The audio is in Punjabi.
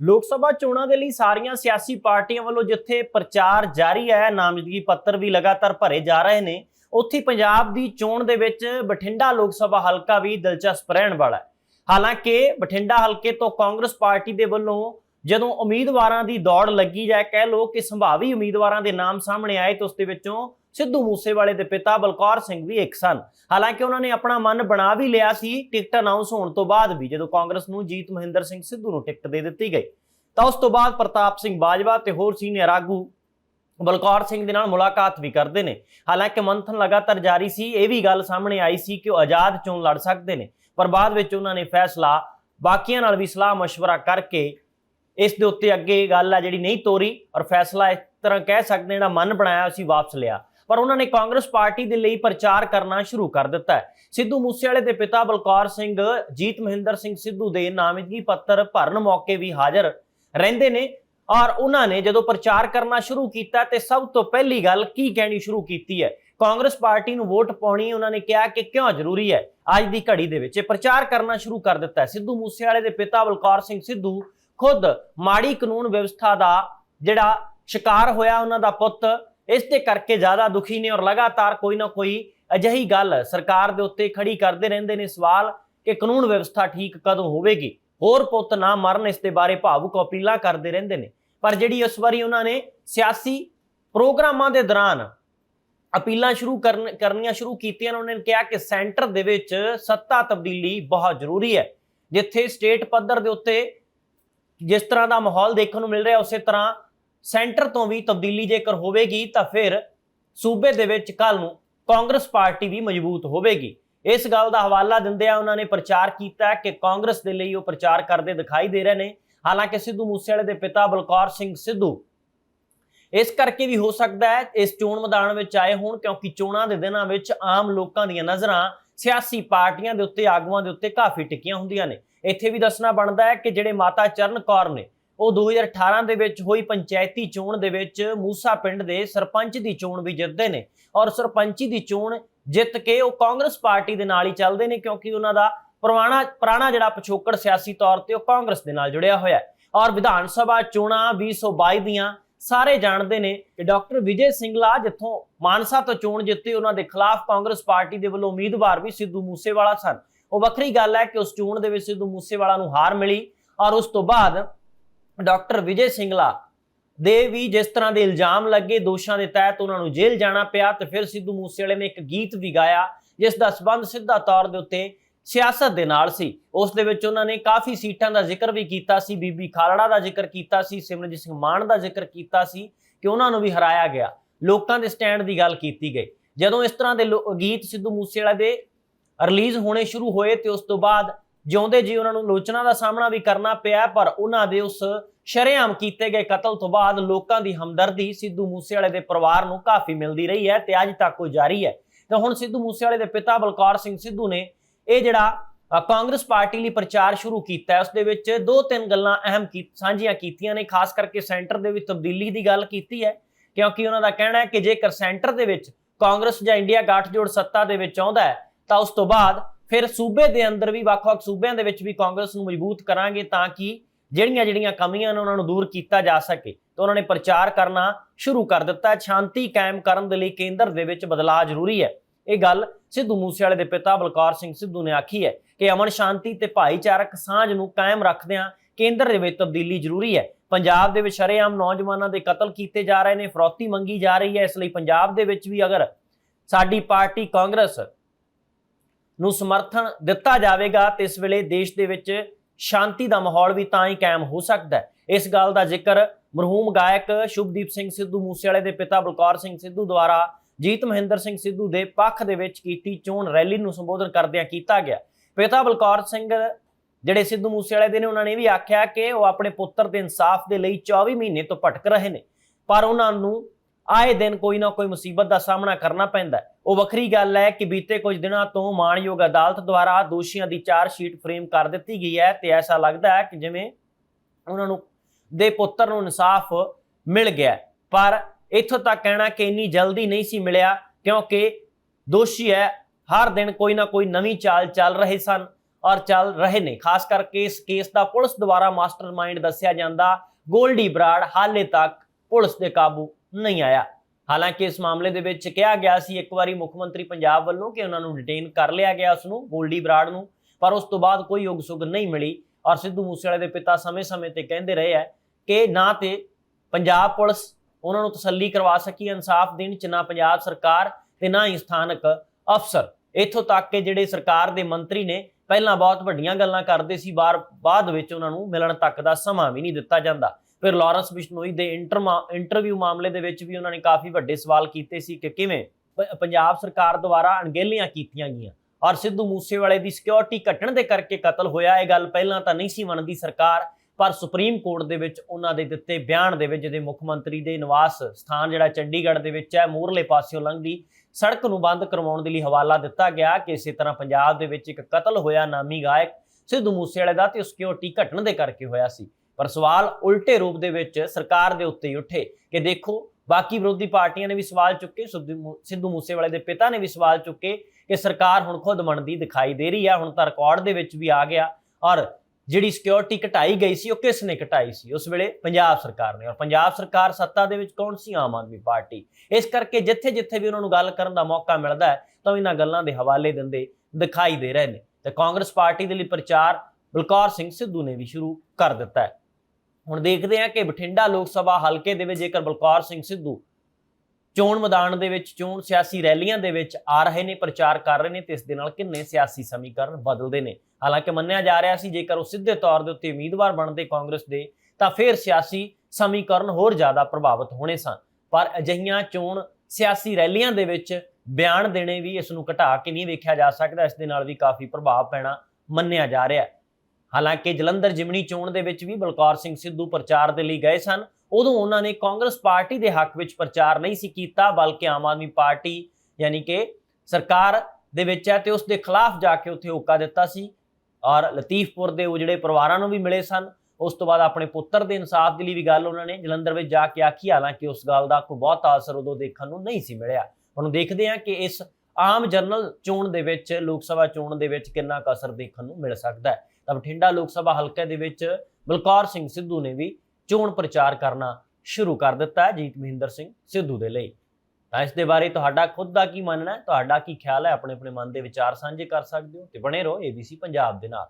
ਲੋਕ ਸਭਾ ਚੋਣਾਂ ਦੇ ਲਈ ਸਾਰੀਆਂ ਸਿਆਸੀ ਪਾਰਟੀਆਂ ਵੱਲੋਂ ਜਿੱਥੇ ਪ੍ਰਚਾਰ ਜਾਰੀ ਹੈ, ਨਾਮਜ਼ਦਗੀ ਪੱਤਰ ਵੀ ਲਗਾਤਾਰ ਭਰੇ ਜਾ ਰਹੇ ਨੇ, ਉੱਥੇ ਪੰਜਾਬ ਦੀ ਚੋਣ ਦੇ ਵਿੱਚ ਬਠਿੰਡਾ ਲੋਕ ਸਭਾ ਹਲਕਾ ਵੀ ਦਿਲਚਸਪ ਰਹਿਣ ਵਾਲਾ ਹੈ। ਹਾਲਾਂਕਿ ਬਠਿੰਡਾ ਹਲਕੇ ਤੋਂ ਕਾਂਗਰਸ ਪਾਰਟੀ ਦੇ ਵੱਲੋਂ ਜਦੋਂ ਉਮੀਦਵਾਰਾਂ ਦੀ ਦੌੜ ਲੱਗੀ ਜਾਏ ਕਹਿ ਲੋ ਕਿ ਸੰਭਾਵੀ ਉਮੀਦਵਾਰਾਂ ਦੇ ਨਾਮ ਸਾਹਮਣੇ ਆਏ, ਤਾਂ ਉਸ ਦੇ ਵਿੱਚੋਂ ਸਿੱਧੂ ਮੂਸੇਵਾਲੇ ਦੇ ਪਿਤਾ ਬਲਕੌਰ ਸਿੰਘ ਵੀ ਇੱਕ ਸਨ ਹਾਲਾਂਕਿ ਉਹਨਾਂ ਨੇ ਆਪਣਾ ਮਨ ਬਣਾ ਵੀ ਲਿਆ ਸੀ ਟਿਕਟ ਅਨਾਉਂਸ ਹੋਣ ਤੋਂ ਬਾਅਦ ਵੀ ਜਦੋਂ ਕਾਂਗਰਸ ਨੂੰ ਜੀਤ ਮਹਿੰਦਰ ਸਿੰਘ ਸਿੱਧੂ ਨੂੰ ਟਿਕਟ ਦੇ ਦਿੱਤੀ ਗਈ ਤਾਂ ਉਸ ਤੋਂ ਬਾਅਦ ਪ੍ਰਤਾਪ ਸਿੰਘ ਬਾਜਵਾ ਤੇ ਹੋਰ ਸੀਨੀਅਰ ਆਗੂ ਬਲਕੌਰ ਸਿੰਘ ਦੇ ਨਾਲ ਮੁਲਾਕਾਤ ਵੀ ਕਰਦੇ ਨੇ ਹਾਲਾਂਕਿ ਮੰਥਨ ਲਗਾਤਾਰ ਜਾਰੀ ਸੀ ਇਹ ਵੀ ਗੱਲ ਸਾਹਮਣੇ ਆਈ ਸੀ ਕਿ ਉਹ ਆਜ਼ਾਦ ਚੋਣ ਲੜ ਸਕਦੇ ਨੇ ਪਰ ਬਾਅਦ ਵਿੱਚ ਉਹਨਾਂ ਨੇ ਫੈਸਲਾ ਬਾਕੀਆਂ ਨਾਲ ਵੀ ਸਲਾਹ مشورہ ਕਰਕੇ ਇਸ ਦੇ ਉੱਤੇ ਅੱਗੇ ਗੱਲ ਆ ਜਿਹੜੀ ਨਹੀਂ ਤੋਰੀ ਔਰ ਫੈਸਲਾ ਇਸ ਤਰ੍ਹਾਂ ਕਹਿ ਸਕਦੇ ਜਿਹੜਾ ਮਨ ਬਣਾਇਆ ਸੀ ਵਾਪਸ ਲਿਆ ਪਰ ਉਹਨਾਂ ਨੇ ਕਾਂਗਰਸ ਪਾਰਟੀ ਦੇ ਲਈ ਪ੍ਰਚਾਰ ਕਰਨਾ ਸ਼ੁਰੂ ਕਰ ਦਿੱਤਾ ਹੈ। ਸਿੱਧੂ ਮੂਸੇਵਾਲੇ ਦੇ ਪਿਤਾ ਬਲਕੌਰ ਸਿੰਘ, ਜੀਤ ਮਹਿੰਦਰ ਸਿੰਘ ਸਿੱਧੂ ਦੇ ਨਾਮਜ਼ਦਗੀ ਪੱਤਰ ਭਰਨ ਮੌਕੇ ਵੀ ਹਾਜ਼ਰ ਰਹਿੰਦੇ ਨੇ ਔਰ ਉਹਨਾਂ ਨੇ ਜਦੋਂ ਪ੍ਰਚਾਰ ਕਰਨਾ ਸ਼ੁਰੂ ਕੀਤਾ ਤੇ ਸਭ ਤੋਂ ਪਹਿਲੀ ਗੱਲ ਕੀ ਕਹਿਣੀ ਸ਼ੁਰੂ ਕੀਤੀ ਹੈ? ਕਾਂਗਰਸ ਪਾਰਟੀ ਨੂੰ ਵੋਟ ਪਾਉਣੀ ਉਹਨਾਂ ਨੇ ਕਿਹਾ ਕਿ ਕਿਉਂ ਜ਼ਰੂਰੀ ਹੈ? ਅੱਜ ਦੀ ਘੜੀ ਦੇ ਵਿੱਚ ਇਹ ਪ੍ਰਚਾਰ ਕਰਨਾ ਸ਼ੁਰੂ ਕਰ ਦਿੱਤਾ ਸਿੱਧੂ ਮੂਸੇਵਾਲੇ ਦੇ ਪਿਤਾ ਬਲਕੌਰ ਸਿੰਘ ਸਿੱਧੂ ਖੁਦ ਮਾੜੀ ਕਾਨੂੰਨ ਵਿਵਸਥਾ ਦਾ ਜਿਹੜਾ ਸ਼ਿਕਾਰ ਹੋਇਆ ਉਹਨਾਂ ਦਾ ਪੁੱਤ ਇਸ ਦੇ ਕਰਕੇ ਜ਼ਿਆਦਾ ਦੁਖੀ ਨੇ ਔਰ ਲਗਾਤਾਰ ਕੋਈ ਨਾ ਕੋਈ ਅਜਿਹੀ ਗੱਲ ਸਰਕਾਰ ਦੇ ਉੱਤੇ ਖੜੀ ਕਰਦੇ ਰਹਿੰਦੇ ਨੇ ਸਵਾਲ ਕਿ ਕਾਨੂੰਨ ਵਿਵਸਥਾ ਠੀਕ ਕਦੋਂ ਹੋਵੇਗੀ? ਹੋਰ ਪੁੱਤ ਨਾ ਮਰਨ, ਇਸ ਦੇ ਬਾਰੇ ਭਾਵੁਕ ਅਪੀਲਾਂ ਕਰਦੇ ਰਹਿੰਦੇ ਨੇ। ਪਰ ਜਿਹੜੀ ਇਸ ਵਾਰੀ ਉਹਨਾਂ ਨੇ ਸਿਆਸੀ ਪ੍ਰੋਗਰਾਮਾਂ ਦੇ ਦੌਰਾਨ ਅਪੀਲਾਂ ਸ਼ੁਰੂ ਕਰਨ, ਕਰਨੀਆਂ ਸ਼ੁਰੂ ਕੀਤੀਆਂ ਉਹਨਾਂ ਨੇ ਕਿਹਾ ਕਿ ਸੈਂਟਰ ਦੇ ਵਿੱਚ ਸੱਤਾ ਤਬਦੀਲੀ ਬਹੁਤ ਜ਼ਰੂਰੀ ਹੈ। ਜਿੱਥੇ ਸਟੇਟ ਪੱਧਰ ਦੇ ਉੱਤੇ ਜਿਸ ਤਰ੍ਹਾਂ ਦਾ ਮਾਹੌਲ ਦੇਖਣ ਨੂੰ ਮਿਲ ਰਿਹਾ, ਉਸੇ ਤਰ੍ਹਾਂ ਸੈਂਟਰ ਤੋਂ ਵੀ ਤਬਦੀਲੀ ਜੇਕਰ ਹੋਵੇਗੀ ਤਾਂ ਫਿਰ ਸੂਬੇ ਦੇ ਵਿੱਚ ਕੱਲ ਨੂੰ ਕਾਂਗਰਸ ਪਾਰਟੀ ਵੀ ਮਜ਼ਬੂਤ ਹੋਵੇਗੀ। ਇਸ ਗੱਲ ਦਾ ਹਵਾਲਾ ਦਿੰਦਿਆਂ ਉਹਨਾਂ ਨੇ ਪ੍ਰਚਾਰ ਕੀਤਾ ਕਿ ਕਾਂਗਰਸ ਦੇ ਲਈ ਉਹ ਪ੍ਰਚਾਰ ਕਰਦੇ ਦਿਖਾਈ ਦੇ ਰਹੇ ਨੇ। ਹਾਲਾਂਕਿ ਸਿੱਧੂ ਮੂਸੇਵਾਲੇ ਦੇ ਪਿਤਾ ਬਲਕੌਰ ਸਿੰਘ ਸਿੱਧੂ ਇਸ ਕਰਕੇ ਵੀ ਹੋ ਸਕਦਾ ਹੈ ਇਸ ਚੋਣ ਮੈਦਾਨ ਵਿੱਚ ਆਏ ਹੋਣ ਕਿਉਂਕਿ ਚੋਣਾਂ ਦੇ ਦਿਨਾਂ ਵਿੱਚ ਆਮ ਲੋਕਾਂ ਦੀਆਂ ਨਜ਼ਰਾਂ ਸਿਆਸੀ ਪਾਰਟੀਆਂ ਦੇ ਉੱਤੇ, ਆਗੂਆਂ ਦੇ ਉੱਤੇ ਕਾਫੀ ਟਿੱਕੀਆਂ ਹੁੰਦੀਆਂ ਨੇ। ਇੱਥੇ ਵੀ ਦੱਸਣਾ ਬਣਦਾ ਹੈ ਕਿ ਜਿਹੜੇ ਮਾਤਾ ਚਰਨ ਕੌਰ ਨੇ ਉਹ 2018 ਦੇ ਵਿੱਚ ਹੋਈ ਪੰਚਾਇਤੀ ਚੋਣ ਦੇ ਵਿੱਚ ਮੂਸਾ ਪਿੰਡ ਦੇ ਸਰਪੰਚ ਦੀ ਚੋਣ ਵੀ ਜਿੱਤਦੇ ਨੇ। ਔਰ ਸਰਪੰਚੀ ਦੀ ਚੋਣ ਜਿੱਤ ਕੇ ਉਹ ਕਾਂਗਰਸ ਪਾਰਟੀ ਦੇ ਨਾਲ ਹੀ ਚੱਲਦੇ ਨੇ ਕਿਉਂਕਿ ਉਹਨਾਂ ਦਾ ਪੁਰਾਣਾ ਪੁਰਾਣਾ ਜਿਹੜਾ ਪਿਛੋਕੜ ਸਿਆਸੀ ਤੌਰ ਤੇ ਉਹ ਕਾਂਗਰਸ ਦੇ ਨਾਲ ਜੁੜਿਆ ਹੋਇਆ ਹੈ। ਔਰ ਵਿਧਾਨ ਸਭਾ ਚੋਣਾਂ 2022 ਦੀਆਂ ਸਾਰੇ ਜਾਣਦੇ ਨੇ ਕਿ ਡਾਕਟਰ ਵਿਜੇ ਸਿੰਗਲਾ ਜਿੱਥੋਂ ਮਾਨਸਾ ਤੋਂ ਚੋਣ ਜਿੱਤੇ ਉਹਨਾਂ ਦੇ ਖਿਲਾਫ ਕਾਂਗਰਸ ਪਾਰਟੀ ਦੇ ਵੱਲੋਂ ਉਮੀਦਵਾਰ ਵੀ ਸਿੱਧੂ ਮੂਸੇਵਾਲਾ ਸਨ। ਉਹ ਵੱਖਰੀ ਗੱਲ ਹੈ ਕਿ ਉਸ ਚੋਣ ਦੇ ਵਿੱਚ ਸਿੱਧੂ ਮੂਸੇਵਾਲਾ ਨੂੰ ਹਾਰ ਮਿਲੀ ਔਰ ਉਸ ਤੋਂ ਬਾਅਦ ਡਾਕਟਰ ਵਿਜੇ ਸਿੰਗਲਾ ਦੇ ਵੀ ਜਿਸ ਤਰ੍ਹਾਂ ਦੇ ਇਲਜ਼ਾਮ ਲੱਗੇ ਦੋਸ਼ਾਂ ਦੇ ਤਹਿਤ ਉਹਨਾਂ ਨੂੰ ਜੇਲ੍ਹ ਜਾਣਾ ਪਿਆ ਤੇ ਫਿਰ ਸਿੱਧੂ ਮੂਸੇਵਾਲੇ ਨੇ ਇੱਕ ਗੀਤ ਵੀ ਗਾਇਆ, ਜਿਸ ਦਾ ਸਬੰਧ ਸਿੱਧਾ ਤੌਰ ਦੇ ਉੱਤੇ ਸਿਆਸਤ ਦੇ ਨਾਲ ਸੀ। ਉਸ ਦੇ ਵਿੱਚ ਉਹਨਾਂ ਨੇ ਕਾਫੀ ਸੀਟਾਂ ਦਾ ਜ਼ਿਕਰ ਵੀ ਕੀਤਾ ਸੀ, ਬੀਬੀ ਖਾਲੜਾ ਦਾ ਜ਼ਿਕਰ ਕੀਤਾ ਸੀ, ਸਿਮਰਨਜੀਤ ਸਿੰਘ ਮਾਨ ਦਾ ਜ਼ਿਕਰ ਕੀਤਾ ਸੀ ਕਿ ਉਹਨਾਂ ਨੂੰ ਵੀ ਹਰਾਇਆ ਗਿਆ। ਲੋਕਾਂ ਦੇ ਸਟੈਂਡ ਦੀ ਗੱਲ ਕੀਤੀ ਗਈ। ਜਦੋਂ ਇਸ ਤਰ੍ਹਾਂ ਦੇ ਲੋ- ਗੀਤ ਸਿੱਧੂ ਮੂਸੇਵਾਲਾ ਦੇ ਰਿਲੀਜ਼ ਹੋਣੇ ਸ਼ੁਰੂ ਹੋਏ ਤੇ ਉਸ ਤੋਂ ਬਾਅਦ ਜਿਉਂਦੇ ਜੀ ਉਹਨਾਂ ਨੂੰ ਲੋਚਨਾ ਦਾ ਸਾਹਮਣਾ ਵੀ ਕਰਨਾ ਪਿਆ, ਪਰ ਉਹਨਾਂ ਦੇ ਉਸ ਸ਼ਰੇਆਮ ਕੀਤੇ ਗਏ ਕਤਲ ਤੋਂ ਬਾਅਦ ਲੋਕਾਂ ਦੀ ਹਮਦਰਦੀ ਸਿੱਧੂ ਮੂਸੇਵਾਲੇ ਦੇ ਪਰਿਵਾਰ ਨੂੰ ਕਾਫੀ ਮਿਲਦੀ ਰਹੀ ਹੈ ਤੇ ਅੱਜ ਤੱਕ ਉਹ ਜਾਰੀ ਹੈ। ਤਾਂ ਹੁਣ ਸਿੱਧੂ ਮੂਸੇਵਾਲੇ ਦੇ ਪਿਤਾ ਬਲਕੌਰ ਸਿੰਘ ਸਿੱਧੂ ਨੇ ਇਹ ਜਿਹੜਾ ਕਾਂਗਰਸ ਪਾਰਟੀ ਲਈ ਪ੍ਰਚਾਰ ਸ਼ੁਰੂ ਕੀਤਾ ਹੈ, ਉਸ ਦੇ ਵਿੱਚ ਦੋ ਤਿੰਨ ਗੱਲਾਂ ਅਹਿਮ ਕੀ, ਸਾਂਝੀਆਂ ਕੀਤੀਆਂ ਨੇ, ਖਾਸ ਕਰਕੇ ਸੈਂਟਰ ਦੇ ਵਿੱਚ ਤਬਦੀਲੀ ਦੀ ਗੱਲ ਕੀਤੀ ਹੈ, ਕਿਉਂਕਿ ਉਹਨਾਂ ਦਾ ਕਹਿਣਾ ਹੈ ਕਿ ਜੇਕਰ ਸੈਂਟਰ ਦੇ ਵਿੱਚ ਕਾਂਗਰਸ ਜਾਂ ਇੰਡੀਆ ਗਾਠਜੋੜ ਸੱਤਾ ਦੇ ਵਿੱਚ ਆਉਂਦਾ ਹੈ, ਤਾਂ ਉਸ ਤੋਂ ਬਾਅਦ ਫਿਰ ਸੂਬੇ ਦੇ ਅੰਦਰ ਵੀ, ਵੱਖ-ਵੱਖ ਸੂਬਿਆਂ ਦੇ ਵਿੱਚ ਵੀ ਕਾਂਗਰਸ ਨੂੰ ਮਜ਼ਬੂਤ ਕਰਾਂਗੇ ਤਾਂ ਕਿ ਜਿਹੜੀਆਂ ਜਿਹੜੀਆਂ ਕਮੀਆਂ ਨੇ ਉਹਨਾਂ ਨੂੰ ਦੂਰ ਕੀਤਾ ਜਾ ਸਕੇ ਤਾਂ ਉਹਨਾਂ ਨੇ ਪ੍ਰਚਾਰ ਕਰਨਾ ਸ਼ੁਰੂ ਕਰ ਦਿੱਤਾ। ਸ਼ਾਂਤੀ ਕਾਇਮ ਕਰਨ ਦੇ ਲਈ ਕੇਂਦਰ ਦੇ ਵਿੱਚ ਬਦਲਾਅ ਜ਼ਰੂਰੀ ਹੈ। ਇਹ ਗੱਲ ਸਿੱਧੂ ਮੂਸੇਵਾਲੇ ਦੇ ਪਿਤਾ ਬਲਕੌਰ ਸਿੰਘ ਸਿੱਧੂ ਨੇ ਆਖੀ ਹੈ ਕਿ ਅਮਨ ਸ਼ਾਂਤੀ ਤੇ ਭਾਈਚਾਰਕ ਸਾਂਝ ਨੂੰ ਕਾਇਮ ਰੱਖਦਿਆਂ ਕੇਂਦਰ ਦੇ ਵਿੱਚ ਤਬਦੀਲੀ ਜ਼ਰੂਰੀ ਹੈ। ਪੰਜਾਬ ਦੇ ਵਿੱਚ ਸ਼ਰੇਆਮ ਨੌਜਵਾਨਾਂ ਦੇ ਕਤਲ ਕੀਤੇ ਜਾ ਰਹੇ ਨੇ, ਫਰੋਤੀ ਮੰਗੀ ਜਾ ਰਹੀ ਹੈ। ਇਸ ਲਈ ਪੰਜਾਬ ਦੇ ਵਿੱਚ ਵੀ ਅਗਰ ਸਾਡੀ ਪਾਰਟੀ ਕਾਂਗਰਸ ਨੂੰ ਸਮਰਥਨ ਦਿੱਤਾ ਜਾਵੇਗਾ ਤੇ ਇਸ ਵੇਲੇ ਦੇਸ਼ ਦੇ ਵਿੱਚ ਸ਼ਾਂਤੀ ਦਾ ਮਾਹੌਲ ਵੀ ਤਾਂ ਹੀ ਕਾਇਮ ਹੋ ਸਕਦਾ ਹੈ। ਇਸ ਗੱਲ ਦਾ ਜ਼ਿਕਰ ਮਰਹੂਮ ਗਾਇਕ ਸ਼ੁਭਦੀਪ ਸਿੰਘ ਸਿੱਧੂ ਮੂਸੇਵਾਲੇ ਦੇ ਪਿਤਾ ਬਲਕੌਰ ਸਿੰਘ ਸਿੱਧੂ ਦੁਆਰਾ ਜੀਤ ਮਹਿੰਦਰ ਸਿੰਘ ਸਿੱਧੂ ਦੇ ਪੱਖ ਦੇ ਵਿੱਚ ਕੀਤੀ ਚੋਣ ਰੈਲੀ ਨੂੰ ਸੰਬੋਧਨ ਕਰਦਿਆਂ ਕੀਤਾ ਗਿਆ। ਪਿਤਾ ਬਲਕੌਰ ਸਿੰਘ ਜਿਹੜੇ ਸਿੱਧੂ ਮੂਸੇਵਾਲੇ ਦੇ ਨੇ, ਉਹਨਾਂ ਨੇ ਵੀ ਆਖਿਆ ਕਿ ਉਹ ਆਪਣੇ ਪੁੱਤਰ ਦੇ ਇਨਸਾਫ ਦੇ ਲਈ 24 ਮਹੀਨੇ ਤੋਂ ਭਟਕ ਰਹੇ ਨੇ, ਪਰ ਉਹਨਾਂ ਨੂੰ ਆਏ ਦਿਨ ਕੋਈ ਨਾ ਕੋਈ ਮੁਸੀਬਤ ਦਾ ਸਾਹਮਣਾ ਕਰਨਾ ਪੈਂਦਾ ਉਹ ਵੱਖਰੀ ਗੱਲ ਹੈ ਕਿ ਬੀਤੇ ਕੁਝ ਦਿਨਾਂ ਤੋਂ ਮਾਣਯੋਗ ਅਦਾਲਤ ਦੁਆਰਾ ਦੋਸ਼ੀਆਂ ਦੀ ਚਾਰਜ ਸ਼ੀਟ ਫਰੇਮ ਕਰ ਦਿੱਤੀ ਗਈ ਹੈ ਤੇ ਐਸਾ ਲੱਗਦਾ ਹੈ ਕਿ ਜਿਵੇਂ ਉਹਨਾਂ ਨੂੰ ਦੇ ਪੁੱਤਰ ਨੂੰ ਇਨਸਾਫ ਮਿਲ ਗਿਆ ਪਰ ਇੱਥੋਂ ਤੱਕ ਕਹਿਣਾ ਕਿ ਇੰਨੀ ਜਲਦੀ ਨਹੀਂ ਸੀ ਮਿਲਿਆ, ਕਿਉਂਕਿ ਦੋਸ਼ੀ ਹੈ, ਹਰ ਦਿਨ ਕੋਈ ਨਾ ਕੋਈ ਨਵੀਂ ਚਾਲ ਚੱਲ ਰਹੇ ਸਨ ਔਰ ਚੱਲ ਰਹੇ ਨੇ। ਖਾਸ ਕਰਕੇ ਇਸ ਕੇਸ ਦਾ ਪੁਲਿਸ ਦੁਆਰਾ ਮਾਸਟਰਮਾਈਂਡ ਦੱਸਿਆ ਜਾਂਦਾ, ਗੋਲਡੀ ਬਰਾੜ ਹਾਲੇ ਤੱਕ ਪੁਲਿਸ ਦੇ ਕਾਬੂ ਨਹੀਂ ਆਇਆ। ਹਾਲਾਂਕਿ ਇਸ ਮਾਮਲੇ ਦੇ ਵਿੱਚ ਕਿਹਾ ਗਿਆ ਸੀ, ਇੱਕ ਵਾਰੀ ਮੁੱਖ ਮੰਤਰੀ ਪੰਜਾਬ ਵੱਲੋਂ ਕਿ ਉਹਨਾਂ ਨੂੰ ਡਿਟੇਨ ਕਰ ਲਿਆ ਗਿਆ ਉਸ ਨੂੰ ਗੋਲਡੀ ਬਰਾੜ ਨੂੰ, ਪਰ ਉਸ ਤੋਂ ਬਾਅਦ ਕੋਈ ਯੋਗ ਸੁਗ ਨਹੀਂ ਮਿਲੀ ਔਰ ਸਿੱਧੂ ਮੂਸੇਵਾਲੇ ਦੇ ਪਿਤਾ ਸਮੇਂ-ਸਮੇਂ ਤੇ ਕਹਿੰਦੇ ਰਹੇ ਹੈ ਕਿ ਨਾ ਤੇ ਪੰਜਾਬ ਪੁਲਿਸ ਉਹਨਾਂ ਨੂੰ ਤਸੱਲੀ ਕਰਵਾ ਸਕੀ, ਇਨਸਾਫ ਦੇਣ, ਚ ਨਾ ਪੰਜਾਬ ਸਰਕਾਰ ਤੇ ਨਾ ਹੀ ਸਥਾਨਕ ਅਫਸਰ। ਇੱਥੋਂ ਤੱਕ ਕਿ ਜਿਹੜੇ ਸਰਕਾਰ ਦੇ ਮੰਤਰੀ ਨੇ, ਪਹਿਲਾਂ ਬਹੁਤ ਵੱਡੀਆਂ ਗੱਲਾਂ ਕਰਦੇ ਸੀ ਬਾਰ ਬਾਅਦ ਵਿੱਚ ਉਹਨਾਂ ਨੂੰ ਮਿਲਣ ਤੱਕ ਦਾ ਸਮਾਂ ਵੀ ਨਹੀਂ ਦਿੱਤਾ ਜਾਂਦਾ। ਫਿਰ ਲਾਰੈਂਸ ਬਿਸ਼ਨੋਈ ਦੇ ਇੰਟਰਵਿਊ ਮਾਮਲੇ ਦੇ ਵਿੱਚ ਵੀ ਉਹਨਾਂ ਨੇ ਕਾਫੀ ਵੱਡੇ ਸਵਾਲ ਕੀਤੇ ਸੀ ਕਿ ਕਿਵੇਂ ਪ- ਪੰਜਾਬ ਸਰਕਾਰ ਦੁਆਰਾ ਅਣਗਹਿਲੀਆਂ ਕੀਤੀਆਂ ਗਈਆਂ। ਔਰ ਸਿੱਧੂ ਮੂਸੇਵਾਲੇ ਦੀ ਸਿਕਿਉਰਿਟੀ ਘਟਣ ਦੇ ਕਰਕੇ ਕਤਲ ਹੋਇਆ, ਇਹ ਗੱਲ ਪਹਿਲਾਂ ਤਾਂ ਨਹੀਂ ਸੀ ਮੰਨਦੀ ਸਰਕਾਰ, ਪਰ ਸੁਪਰੀਮ ਕੋਰਟ ਦੇ ਵਿੱਚ ਉਹਨਾਂ ਦੇ ਦਿੱਤੇ ਬਿਆਨ ਦੇ ਵਿੱਚ ਜਿਹਦੇ ਮੁੱਖ ਮੰਤਰੀ ਦੇ ਨਿਵਾਸ ਸਥਾਨ ਜਿਹੜਾ ਚੰਡੀਗੜ੍ਹ ਦੇ ਵਿੱਚ ਹੈ ਮੂਰਲੇ ਪਾਸਿਓਂ ਲੰਘਦੀ, ਸੜਕ ਨੂੰ ਬੰਦ ਕਰਵਾਉਣ ਦੇ ਲਈ ਹਵਾਲਾ ਦਿੱਤਾ ਗਿਆ ਕਿ ਇਸੇ ਤਰ੍ਹਾਂ ਪੰਜਾਬ ਦੇ ਵਿੱਚ ਇੱਕ ਕਤਲ ਹੋਇਆ, ਨਾਮੀ ਗਾਇਕ ਸਿੱਧੂ ਮੂਸੇਵਾਲੇ ਦਾ ਤੇ ਸਿਕਿਉਰਿਟੀ ਘਟਣ ਦੇ ਕਰਕੇ ਹੋਇਆ ਸੀ। ਪਰ ਸਵਾਲ ਉਲਟੇ ਰੂਪ ਦੇ ਵਿੱਚ ਸਰਕਾਰ ਦੇ ਉੱਤੇ ਹੀ ਉੱਠੇ ਕਿ ਦੇਖੋ, ਬਾਕੀ ਵਿਰੋਧੀ ਪਾਰਟੀਆਂ ਨੇ ਵੀ ਸਵਾਲ ਚੁੱਕੇ, ਸਿੱਧੂ ਸਿੱਧੂ ਮੂਸੇਵਾਲੇ ਦੇ ਪਿਤਾ ਨੇ ਵੀ ਸਵਾਲ ਚੁੱਕੇ ਕਿ ਸਰਕਾਰ ਹੁਣ ਖੁਦ ਮੰਨਦੀ ਦਿਖਾਈ ਦੇ ਰਹੀ ਆ, ਹੁਣ ਤਾਂ ਰਿਕਾਰਡ ਦੇ ਵਿੱਚ ਵੀ ਆ ਗਿਆ ਔਰ ਜਿਹੜੀ ਸਿਕਿਉਰਿਟੀ ਘਟਾਈ ਗਈ ਸੀ, ਉਹ ਕਿਸ ਨੇ ਘਟਾਈ ਸੀ? ਉਸ ਵੇਲੇ ਪੰਜਾਬ ਸਰਕਾਰ ਨੇ ਔਰ ਪੰਜਾਬ ਸਰਕਾਰ ਸੱਤਾ ਦੇ ਵਿੱਚ ਕੌਣ ਸੀ? ਆਮ ਆਦਮੀ ਪਾਰਟੀ। ਇਸ ਕਰਕੇ ਜਿੱਥੇ ਜਿੱਥੇ ਵੀ ਉਹਨਾਂ ਨੂੰ ਗੱਲ ਕਰਨ ਦਾ ਮੌਕਾ ਮਿਲਦਾ ਹੈ, ਤਾਂ ਉਹ ਇਹਨਾਂ ਗੱਲਾਂ ਦੇ ਹਵਾਲੇ ਦਿੰਦੇ ਦਿਖਾਈ ਦੇ ਰਹੇ ਨੇ। ਤੇ ਕਾਂਗਰਸ ਪਾਰਟੀ ਦੇ ਲਈ ਪ੍ਰਚਾਰ ਬਲਕੌਰ ਸਿੰਘ ਸਿੱਧੂ ਨੇ ਵੀ ਸ਼ੁਰੂ ਕਰ ਦਿੱਤਾ ਹੈ। ਹੁਣ ਦੇਖਦੇ ਹਾਂ ਕਿ ਬਠਿੰਡਾ ਲੋਕ ਸਭਾ ਹਲਕੇ ਦੇ ਵਿੱਚ ਜੇਕਰ ਬਲਕੌਰ ਸਿੰਘ ਸਿੱਧੂ ਚੋਣ ਮੈਦਾਨ ਦੇ ਵਿੱਚ, ਚੋਣ ਸਿਆਸੀ ਰੈਲੀਆਂ ਦੇ ਵਿੱਚ ਆ ਰਹੇ ਨੇ, ਪ੍ਰਚਾਰ ਕਰ ਰਹੇ ਨੇ, ਤੇ ਇਸ ਦੇ ਨਾਲ ਕਿੰਨੇ ਸਿਆਸੀ ਸਮੀਕਰਨ ਬਦਲਦੇ ਨੇ। ਹਾਲਾਂਕਿ ਮੰਨਿਆ ਜਾ ਰਿਹਾ ਸੀ, ਜੇਕਰ ਉਹ ਸਿੱਧੇ ਤੌਰ ਦੇ ਉੱਤੇ ਉਮੀਦਵਾਰ ਬਣਦੇ ਕਾਂਗਰਸ ਦੇ, ਤਾਂ ਫਿਰ ਸਿਆਸੀ ਸਮੀਕਰਨ ਹੋਰ ਜ਼ਿਆਦਾ ਪ੍ਰਭਾਵਿਤ ਹੋਣੇ ਸਨ। ਪਰ ਅਜਿਹੀਆਂ ਚੋਣ ਸਿਆਸੀ ਰੈਲੀਆਂ ਦੇ ਵਿੱਚ ਬਿਆਨ ਦੇਣੇ ਵੀ ਇਸ ਨੂੰ ਘਟਾ ਕੇ ਨਹੀਂ ਵੇਖਿਆ ਜਾ ਸਕਦਾ, ਇਸ ਦੇ ਨਾਲ ਵੀ ਕਾਫੀ ਪ੍ਰਭਾਵ ਪੈਣਾ ਮੰਨਿਆ ਜਾ ਰਿਹਾ। ਹੈ ਹਾਲਾਂਕਿ ਜਲੰਧਰ ਜਿਮਣੀ ਚੋਣ ਦੇ ਵਿੱਚ ਵੀ ਬਲਕੌਰ ਸਿੰਘ ਸਿੱਧੂ ਪ੍ਰਚਾਰ ਦੇ ਲਈ ਗਏ ਸਨ। ਉਦੋਂ ਉਹਨਾਂ ਨੇ ਕਾਂਗਰਸ ਪਾਰਟੀ ਦੇ ਹੱਕ ਵਿੱਚ ਪ੍ਰਚਾਰ ਨਹੀਂ ਸੀ ਕੀਤਾ, ਬਲਕਿ ਆਮ ਆਦਮੀ ਪਾਰਟੀ ਯਾਨੀ ਕਿ ਸਰਕਾਰ ਦੇ ਵਿੱਚ ਹੈ ਤੇ ਉਸ ਦੇ ਖਿਲਾਫ ਜਾ ਕੇ ਉੱਥੇ ਹੋਕਾ ਦਿੱਤਾ ਸੀ ਔਰ ਲਤੀਫਪੁਰ ਦੇ ਉਹ ਜਿਹੜੇ ਪਰਿਵਾਰਾਂ ਨੂੰ ਵੀ ਮਿਲੇ ਸਨ। ਉਸ ਤੋਂ ਬਾਅਦ ਆਪਣੇ ਪੁੱਤਰ ਦੇ ਇਨਸਾਫ ਦੇ ਲਈ ਵੀ ਗੱਲ ਉਹਨਾਂ ਨੇ ਜਲੰਧਰ ਵਿੱਚ ਜਾ ਕੇ ਆਖੀ। ਹਾਲਾਂਕਿ ਉਸ ਗੱਲ ਦਾ ਕੋਈ ਬਹੁਤ ਅਸਰ ਉਦੋਂ ਦੇਖਣ ਨੂੰ ਨਹੀਂ ਸੀ ਮਿਲਿਆ। ਹੁਣ ਦੇਖਦੇ ਹਾਂ ਕਿ ਇਸ ਆਮ ਜਨਰਲ ਚੋਣ ਦੇ ਵਿੱਚ, ਲੋਕ ਸਭਾ ਚੋਣ ਦੇ ਵਿੱਚ ਕਿੰਨਾ ਕੁ ਅਸਰ ਦੇਖਣ ਨੂੰ ਮਿਲ ਸਕਦਾ ਹੈ। ਤਾਂ ਬਠਿੰਡਾ ਲੋਕ ਸਭਾ ਹਲਕੇ ਦੇ ਵਿੱਚ ਬਲਕੌਰ ਸਿੰਘ ਸਿੱਧੂ ਨੇ ਵੀ ਚੋਣ ਪ੍ਰਚਾਰ ਕਰਨਾ ਸ਼ੁਰੂ ਕਰ ਦਿੱਤਾ ਹੈ ਜੀਤ ਮਹਿੰਦਰ ਸਿੰਘ ਸਿੱਧੂ ਦੇ ਲਈ। ਤਾਂ ਇਸ ਦੇ ਬਾਰੇ ਤੁਹਾਡਾ ਖੁਦ ਦਾ ਕੀ ਮੰਨਣਾ ਹੈ? ਤੁਹਾਡਾ ਕੀ ਖਿਆਲ ਹੈ? ਆਪਣੇ ਆਪਣੇ ਮਨ ਦੇ ਵਿਚਾਰ ਸਾਂਝੇ ਕਰ ਸਕਦੇ ਹੋ ਤੇ ਬਣੇ ਰਹੋ ABC ਪੰਜਾਬ ਦੇ ਨਾਲ।